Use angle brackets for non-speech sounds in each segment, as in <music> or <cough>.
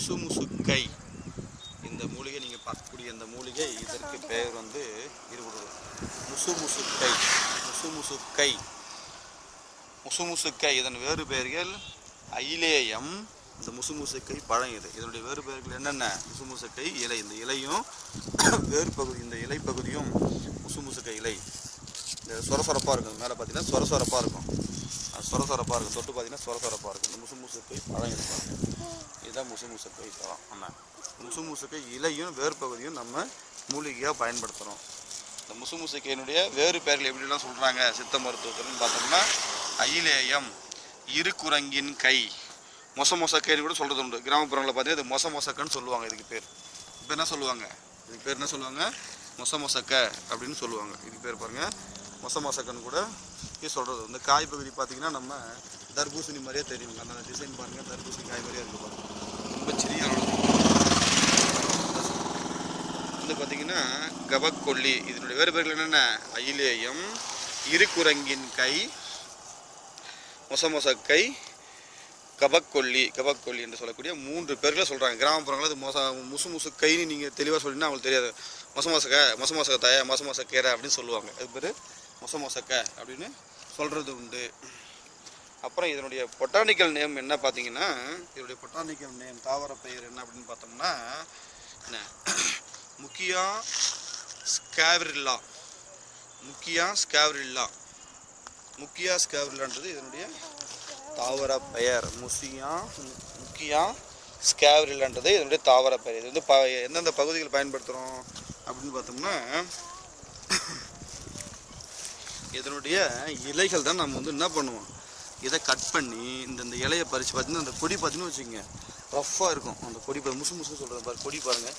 முசுமுசுக்கை இந்த மூலிகை நீங்கள் பார்க்கக்கூடிய இந்த மூலிகை இதற்கு பெயர் வந்து இருபது. முசுமுசுக்கை முசுமுசுக்கை முசுமுசுக்கை இதன் வேறு பெயர்கள் ஐலேயம் இந்த முசுமுசுக்கை பழம் இது. இதனுடைய வேறு பெயர்கள் என்னென்ன? முசுமுசுக்கை இலை. இந்த இலையும் <coughs> வேறு பகுதி இந்த இலை பகுதியும் முசுமுசுக்கை இலை. இந்த சொரசொரப்பாக இருக்கும். மேலே பார்த்தீங்கன்னா சொரசொரப்பாக இருக்கும். சொரசொரப்பாக இருக்கும். தொட்டு பார்த்தீங்கன்னா சொரசொரப்பாக இருக்கும். இந்த முசுமுசுக்கை பழம் இது இதுதான் முசு முசுக்கை பழம் என்ன முசு இலையும் வேறு பகுதியும் நம்ம மூலிகையாக பயன்படுத்துகிறோம் இந்த முசு முசுக்கையினுடைய வேறு பெயர்கள் எப்படிலாம் சொல்கிறாங்க சித்த மருத்துவத்துலன்னு பார்த்தோம்னா அயிலேயம் இருக்குரங்கின் கை. மொச மொசக்கைன்னு கூட சொல்கிறது உண்டு. கிராமப்புறங்களில் பார்த்தீங்கன்னா இது மொச மொசக்கன்னு சொல்லுவாங்க இதுக்கு பேர். இப்போ என்ன சொல்லுவாங்க? இதுக்கு பேர் என்ன சொல்லுவாங்க? மொச மொசக்க அப்படின்னு சொல்லுவாங்க. இதுக்கு பேர் பாருங்கள் மொச மொசக்கன்னு கூட இது சொல்கிறது இந்த காய் பகுதி பார்த்தீங்கன்னா நம்ம தர்பூசணி மாதிரியே தெரியும். அந்த டிசைன் பாருங்கள் தர்பூசணி காய் மாதிரியே இருக்குது கவக்கொல்லி. கபக்கொல்லி இதனுடைய வேறு பேர்கள் என்னென்ன? அயிலேயம் இருக்குரங்கின் கை மொசமொசக்கை கபக்கொல்லி கபக்கொல்லி என்று சொல்லக்கூடிய மூன்று பேர்களை சொல்கிறாங்க கிராமப்புறங்களில் அது மொச முசு முசு கைன்னு நீங்கள் தெளிவாக சொல்லினா அவங்களுக்கு தெரியாது. மொச மொசக்க மொச மொசக்க தய மொச மொச கீரை அப்படின்னு சொல்லுவாங்க. அது பேர் மொச மொசக்க அப்படின்னு சொல்கிறது உண்டு. அப்புறம் இதனுடைய பொட்டானிக்கல் நேம் என்ன பார்த்தீங்கன்னா இதனுடைய பொட்டானிக்கல் நேம் தாவர பெயர் என்ன அப்படின்னு பார்த்தோம்னா என்ன? முக்கியம் ஸ்கேவரில்லா. முக்கியா ஸ்கேவரில்லா. முக்கியா ஸ்கேவரில்லான்றது இதனுடைய தாவர பெயர். முசியா முக்கியா ஸ்கேவரில்லான்றது இதனுடைய தாவர பெயர். இது வந்து ப எந்தெந்த பகுதிகள் பயன்படுத்துகிறோம் அப்படின்னு பார்த்தோம்னா இதனுடைய இலைகள் தான் நம்ம வந்து என்ன பண்ணுவோம்? இதை கட் பண்ணி இந்த இந்த இலையை பறித்து பார்த்தீங்கன்னா அந்த கொடி பார்த்தீங்கன்னு வச்சுக்கோங்க ரஃப்பாக இருக்கும். அந்த கொடி முசு முசு சொல்கிறது பாரு கொடி பாருங்கள்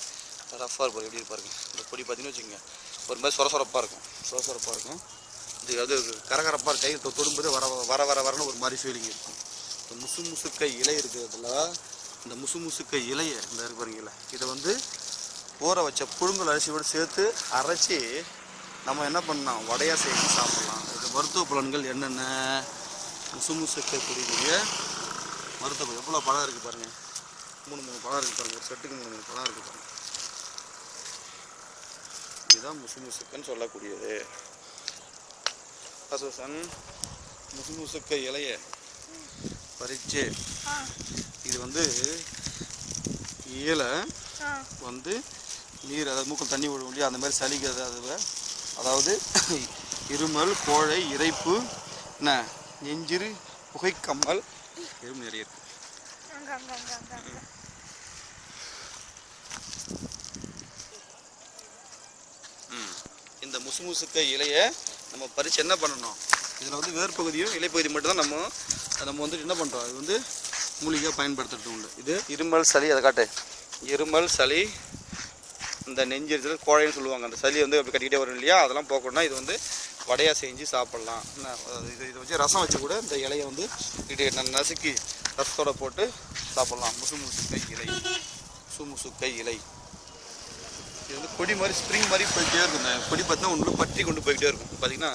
ரஃப்பாக இருப்பாரு எப்படி பாருங்க. இந்த கொடி பார்த்தீங்கன்னு வச்சுக்கோங்க. ஒரு மாதிரி சொரசொரப்பாக இருக்கும். சொரசொரப்பாக இருக்கும். இது அது கரகரப்பாக கை தொடும்போது வர வர வர வரன்னு ஒரு மாதிரி ஃபீலிங் இருக்கும். இந்த முசு முசுக்கை இலை இருக்கிறதுல இந்த முசு முசுக்கை இலையை இந்த இருக்கு பாருங்க இலை. இதை வந்து ஊற வச்ச புழுங்கல் அரிசியோடு சேர்த்து அரைச்சி நம்ம என்ன பண்ணலாம்? வடையாக செஞ்சு சாப்பிடலாம். இது மருத்துவ பலன்கள் என்னென்ன? முசு முசுக்கை கூடிய மருத்துவ. எவ்வளோ பழம் இருக்குது பாருங்கள் மூணு மூணு பழம் இருக்குது பாருங்கள் ஒரு செட்டுக்கு மூணு மூணு பழம் இருக்குது பாருங்கள் இதுதான் முசு முசுக்குன்னு சொல்லக்கூடியது. பசுசன் முசு முசுக்க இலைய பறிச்சு ஆ. இது வந்து இலை வந்து நீர் அதாவது மூக்கில் தண்ணி விடும் இல்லையா அந்த மாதிரி சளிக்கு அதாவது அதாவது இருமல் கோழை இறைப்பு என்ன நெஞ்சிரு புகைக்கம்மல் எறும்பு நிறைய இருக்கு. முசு முசுக்க இலையை நம்ம பறித்து என்ன பண்ணணும்? இதில் வந்து வேர் பகுதியும் இலைப்பகுதி மட்டும் தான் நம்ம நம்ம வந்து என்ன பண்ணுறோம் இது வந்து மூலிகையாக பயன்படுத்துறது உண்டு. இது இருமல் சளி அதை காட்டு. இருமல் சளி இந்த நெஞ்செரிச்சல் கோழைன்னு சொல்லுவாங்க. அந்த சளி வந்து அப்படி கட்டிக்கிட்டே வரும் இல்லையா? அதெல்லாம் போக்கணும்னா இது வந்து வடையாக செஞ்சு சாப்பிட்லாம். அது இது இதை வச்சு ரசம் வச்சு கூட இந்த இலையை வந்து ந- நசுக்கி ரசத்தோட போட்டு சாப்பிட்லாம். முசு முசுக்கை இலை. முசு முசுக்கை இலை. இது வந்து கொடி மாதிரி ஸ்ப்ரிங் மாதிரி போயிட்டே இருக்கும். இந்த கொடி பார்த்தீங்கன்னா ஒன்று பற்றி கொண்டு போய்கிட்டே இருக்கும். பார்த்தீங்கன்னா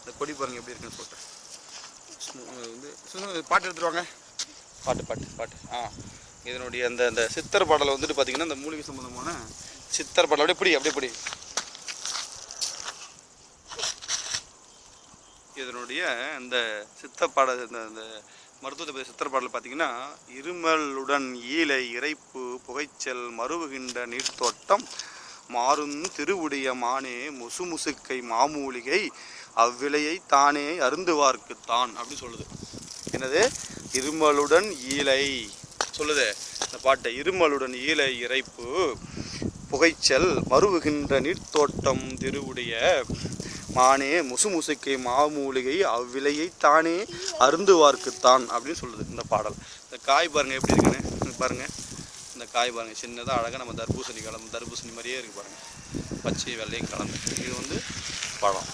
இந்த கொடி பாருங்க எப்படி இருக்குன்னு சொல்லிட்டு வந்து பாட்டு எடுத்துருவாங்க பாட்டு பாட்டு பாட்டு. ஆ. இதனுடைய அந்த அந்த சித்தர் பாடலை வந்துட்டு பார்த்தீங்கன்னா இந்த மூலிகை சம்பந்தமான சித்தர் பாடல். அப்படியே பிடி அப்படியே பிடி. இதனுடைய அந்த சித்த பாட இந்த அந்த மருத்துவத்தை பற்றி சித்தர் பாடல் பார்த்தீங்கன்னா இருமலுடன் ஈலை இறைப்பு புகைச்சல் மருவுகின்ற நீர்த்தோட்டம் மாறும் திருவுடைய மானே முசு முசுக்கை மாமூலிகை அவ்விலையை தானே அருந்துவார்க்குத்தான் அப்படின்னு சொல்லுது. என்னது? இருமலுடன் ஈலை சொல்லுது இந்த பாட்டை. இருமலுடன் ஈலை இறைப்பு புகைச்சல் மருவுகின்ற நீர்த்தோட்டம் திருவுடைய மானே முசு முசுக்கை மாமூலிகை அவ்விலையை தானே அருந்துவார்க்குத்தான் அப்படின்னு சொல்லுது இந்த பாடல். இந்த காய் பாருங்க எப்படி இருக்குன்னு? பாருங்கள் பாருங்க. இந்த காய் பாருங்க சின்னதாக அழகாக நம்ம தர்பூசணி கலந்து தர்பூசணி மாதிரியே இருக்குது பாருங்கள் பச்சை வெள்ளையும் கலந்து. இது வந்து பழம்.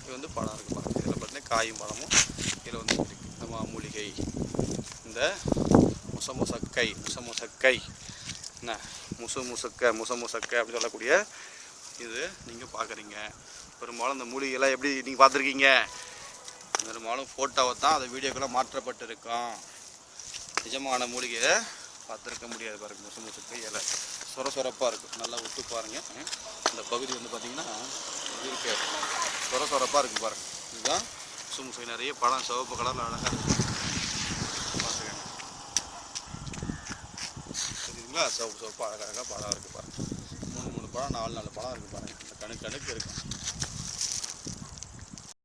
இது வந்து பழம் இருக்குது பாருங்கள் இதில் பார்த்தீங்கன்னா காயும் பழமும் இதில் வந்து இருக்குது இந்த மாமூலிகை இந்த முச முசக்கை முச முசக்கை என்ன? முசு முசக்க முச முசக்கை அப்படின்னு சொல்லக்கூடிய இது நீங்கள் பார்க்குறீங்க பெரும்பாலும் இந்த மூலிகைலாம் எப்படி நீங்கள் பார்த்துருக்கீங்க? பெரும்பாலும் ஃபோட்டோவை தான் அந்த வீடியோக்கெல்லாம் மாற்றப்பட்டிருக்கோம். நிஜமான மூலிகை பார்த்துருக்க முடியாது பாருங்க. முசு முசு இலை. சொர சொரப்பாக இருக்கும் நல்லா விட்டு பாருங்கள் இந்த பகுதி வந்து பார்த்திங்கன்னா இது இருக்கு. சொர சொரப்பாக இருக்குது பாருங்க. இதுதான் முசு முசு நிறைய பழம் சிவப்பு கலரில் அழகாக இருக்கும் பார்த்துக்கங்க சரிங்களா? சிவப்பு சிவப்பு அழகாக பழம் இருக்குது பாருங்கள் மூணு மூணு பழம் நாலு நாலு பழம் இருக்குது பாருங்கள் இந்த கணக்கு கணக்கு இருக்கும்